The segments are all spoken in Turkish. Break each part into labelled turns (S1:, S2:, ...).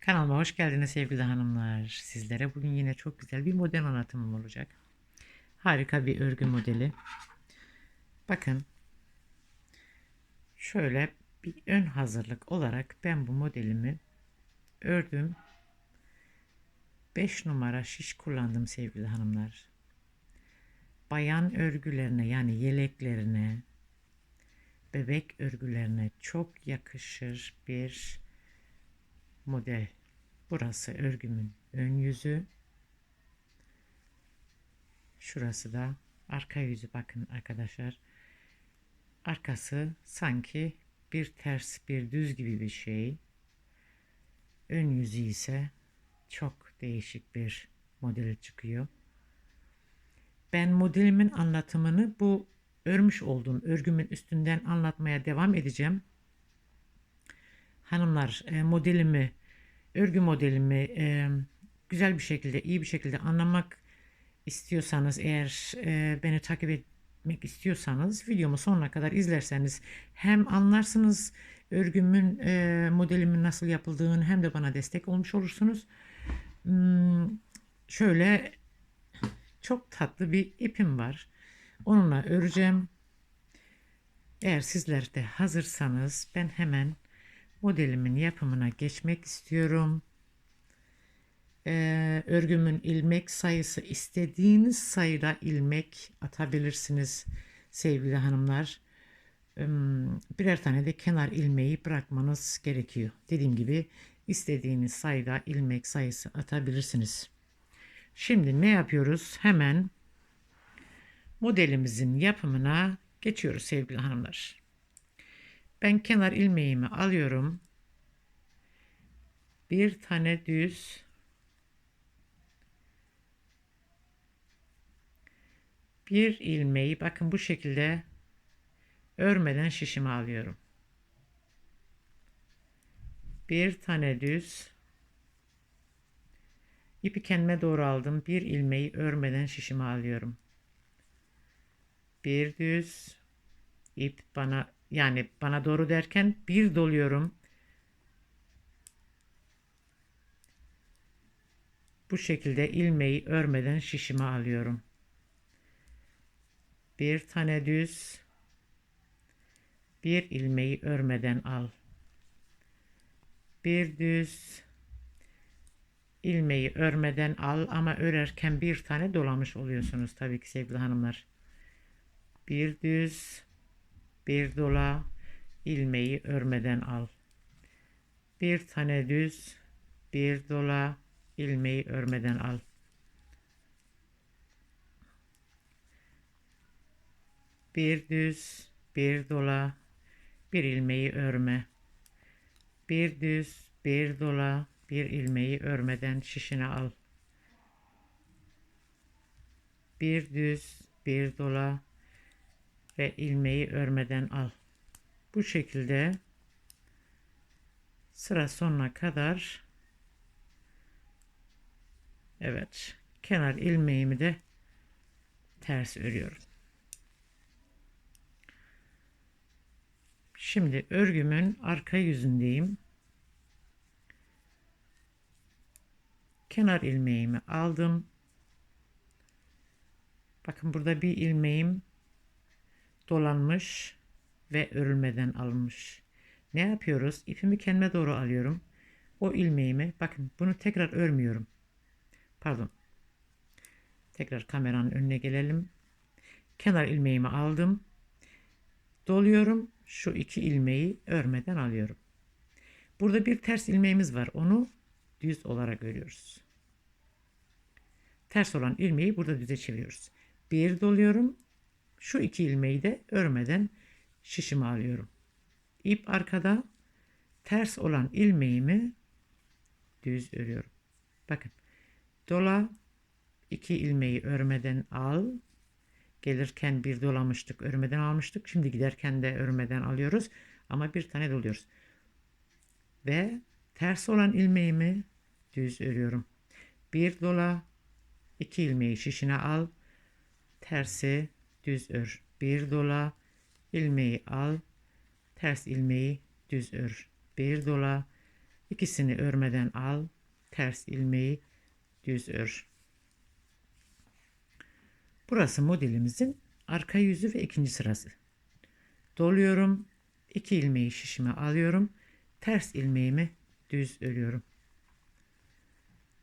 S1: Kanalıma hoş geldiniz sevgili hanımlar. Sizlere bugün yine çok güzel bir model anlatımım olacak. Harika bir örgü modeli. Bakın. Şöyle bir ön hazırlık olarak ben bu modelimi ördüm. 5 numara şiş kullandım sevgili hanımlar. Bayan örgülerine yani yeleklerine, bebek örgülerine çok yakışır bir model. Burası örgümün ön yüzü. Şurası da arka yüzü bakın arkadaşlar. Arkası sanki bir ters bir düz gibi bir şey. Ön yüzü ise çok değişik bir model çıkıyor. Ben modelimin anlatımını bu örmüş olduğum örgümün üstünden anlatmaya devam edeceğim. Hanımlar e, modelimi, örgü modelimi e, güzel bir şekilde, iyi bir şekilde anlamak istiyorsanız eğer e, beni takip etmek istiyorsanız videomu sonuna kadar izlerseniz hem anlarsınız örgümün e, modelimin nasıl yapıldığını hem de bana destek olmuş olursunuz. Hmm, şöyle çok tatlı bir ipim var. Onunla öreceğim. Eğer sizler de hazırsanız ben hemen modelimin yapımına geçmek istiyorum. Ee, örgümün ilmek sayısı istediğiniz sayıda ilmek atabilirsiniz sevgili hanımlar. Ee, birer tane de kenar ilmeği bırakmanız gerekiyor. Dediğim gibi istediğiniz sayıda ilmek sayısı atabilirsiniz. Şimdi ne yapıyoruz? Hemen modelimizin yapımına geçiyoruz sevgili hanımlar. Ben kenar ilmeğimi alıyorum. Bir tane düz bir ilmeği bakın bu şekilde örmeden şişime alıyorum. Bir tane düz ipi kendime doğru aldım. Bir ilmeği örmeden şişime alıyorum. Bir düz ip bana yani bana doğru derken bir doluyorum. Bu şekilde ilmeği örmeden şişime alıyorum. Bir tane düz bir ilmeği örmeden al. Bir düz ilmeği örmeden al ama örerken bir tane dolamış oluyorsunuz tabii ki sevgili hanımlar. Bir düz bir dola ilmeği örmeden al. Bir tane düz bir dola ilmeği örmeden al. Bir düz bir dola bir ilmeği örme. Bir düz bir dola bir ilmeği örmeden şişine al. Bir düz bir dola ve ilmeği örmeden al. Bu şekilde sıra sonuna kadar evet kenar ilmeğimi de ters örüyorum. Şimdi örgümün arka yüzündeyim. Kenar ilmeğimi aldım. Bakın burada bir ilmeğim dolanmış ve örülmeden alınmış. Ne yapıyoruz? İpimi kendime doğru alıyorum. O ilmeğimi bakın bunu tekrar örmüyorum. Pardon. Tekrar kameranın önüne gelelim. Kenar ilmeğimi aldım. Doluyorum. Şu iki ilmeği örmeden alıyorum. Burada bir ters ilmeğimiz var. Onu düz olarak örüyoruz. Ters olan ilmeği burada düze çeviriyoruz. Bir doluyorum. Şu iki ilmeği de örmeden şişime alıyorum. İp arkada ters olan ilmeğimi düz örüyorum. Bakın dola iki ilmeği örmeden al. Gelirken bir dolamıştık örmeden almıştık. Şimdi giderken de örmeden alıyoruz. Ama bir tane doluyoruz. Ve ters olan ilmeğimi düz örüyorum. Bir dola iki ilmeği şişine al. Tersi düz ör. Bir dola ilmeği al. Ters ilmeği düz ör. Bir dola İkisini örmeden al. Ters ilmeği düz ör. Burası modelimizin arka yüzü ve ikinci sırası. Doluyorum. iki ilmeği şişime alıyorum. Ters ilmeğimi düz örüyorum.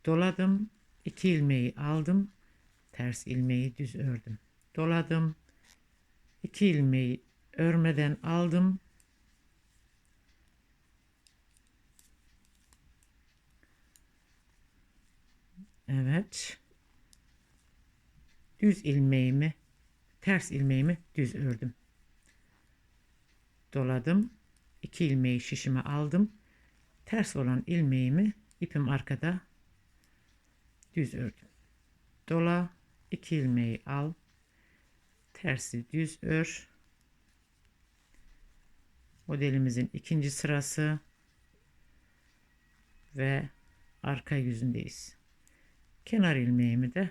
S1: Doladım. iki ilmeği aldım. Ters ilmeği düz ördüm. Doladım. iki ilmeği örmeden aldım. Evet. Düz ilmeğimi, ters ilmeğimi düz ördüm. Doladım. iki ilmeği şişime aldım. Ters olan ilmeğimi ipim arkada düz ördüm. Dola, iki ilmeği al. Tersi düz ör. Modelimizin ikinci sırası ve arka yüzündeyiz. Kenar ilmeğimi de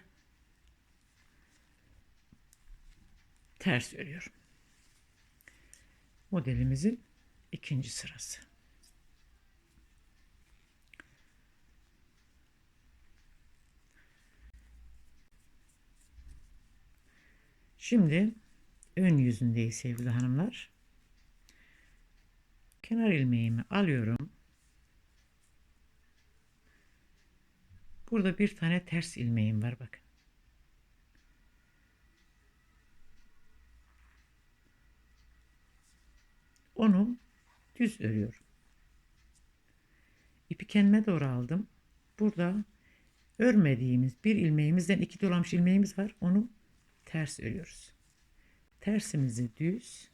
S1: ters örüyorum. Modelimizin ikinci sırası. Şimdi ön yüzündeyiz sevgili hanımlar. Kenar ilmeğimi alıyorum. Burada bir tane ters ilmeğim var bakın. Onu düz örüyorum. İpi kendime doğru aldım. Burada örmediğimiz bir ilmeğimizden iki dolamış ilmeğimiz var. Onu ters örüyoruz. Tersimizi düz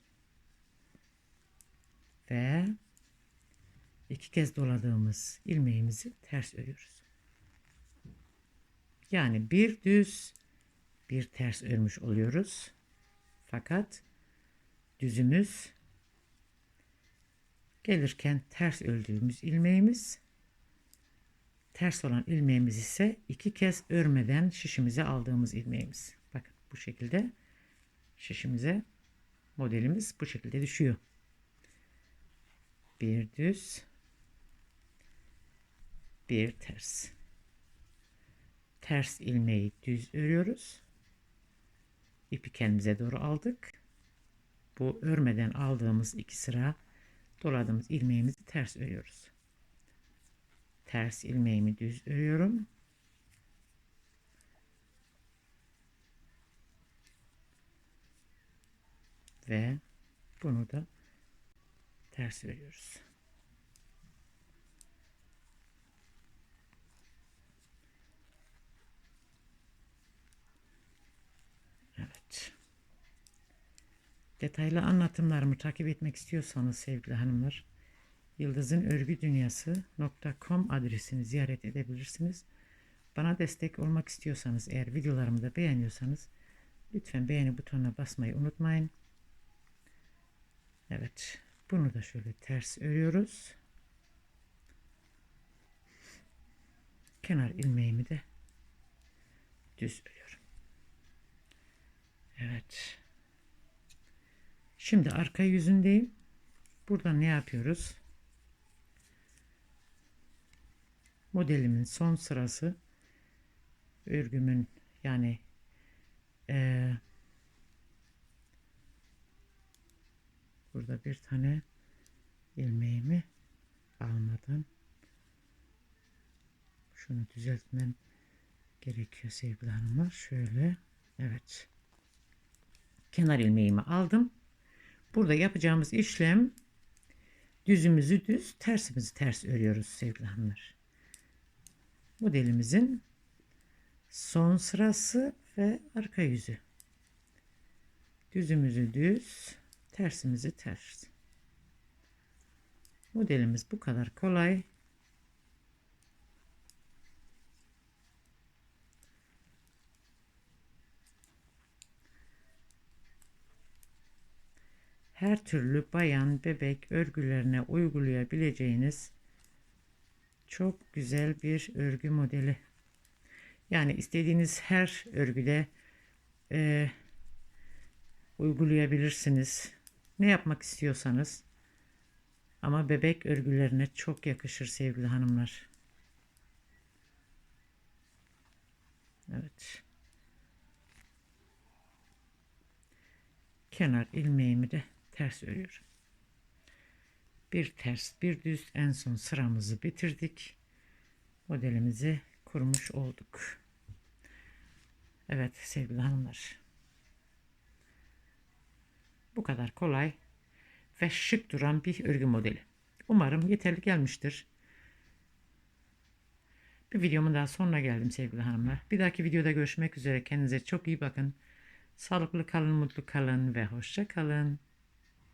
S1: ve iki kez doladığımız ilmeğimizi ters örüyoruz. Yani bir düz bir ters örmüş oluyoruz. Fakat düzümüz gelirken ters ördüğümüz ilmeğimiz ters olan ilmeğimiz ise iki kez örmeden şişimize aldığımız ilmeğimiz. Bu şekilde şişimize modelimiz bu şekilde düşüyor. Bir düz bir ters ters ilmeği düz örüyoruz. İpi kendimize doğru aldık. Bu örmeden aldığımız iki sıra doladığımız ilmeğimizi ters örüyoruz. Ters ilmeğimi düz örüyorum. Ve bunu da ters örüyoruz. Evet. Detaylı anlatımlarımı takip etmek istiyorsanız sevgili hanımlar Yıldızın Örgü Dünyası.com adresini ziyaret edebilirsiniz. Bana destek olmak istiyorsanız eğer videolarımı da beğeniyorsanız lütfen beğeni butonuna basmayı unutmayın. Evet bunu da şöyle ters örüyoruz. Kenar ilmeğimi de düz örüyorum. Evet. Şimdi arka yüzündeyim. Burada ne yapıyoruz? Modelimin son sırası örgümün yani e, burada bir tane ilmeğimi almadan şunu düzeltmem gerekiyor sevgili hanımlar. Şöyle evet kenar ilmeğimi aldım. Burada yapacağımız işlem düzümüzü düz, tersimizi ters örüyoruz sevgili hanımlar. Modelimizin son sırası ve arka yüzü. Düzümüzü düz, tersimizi ters. Modelimiz bu kadar kolay. her türlü bayan bebek örgülerine uygulayabileceğiniz çok güzel bir örgü modeli. Yani istediğiniz her örgüde e, uygulayabilirsiniz. Ne yapmak istiyorsanız Ama bebek örgülerine çok yakışır sevgili hanımlar. Evet. Kenar ilmeğimi de ters örüyorum. Bir ters, bir düz en son sıramızı bitirdik. Modelimizi kurmuş olduk. Evet sevgili hanımlar. Bu kadar kolay ve şık duran bir örgü modeli. Umarım yeterli gelmiştir. Bir videomun daha sonuna geldim sevgili hanımlar. Bir dahaki videoda görüşmek üzere. Kendinize çok iyi bakın. Sağlıklı kalın, mutlu kalın ve hoşça kalın.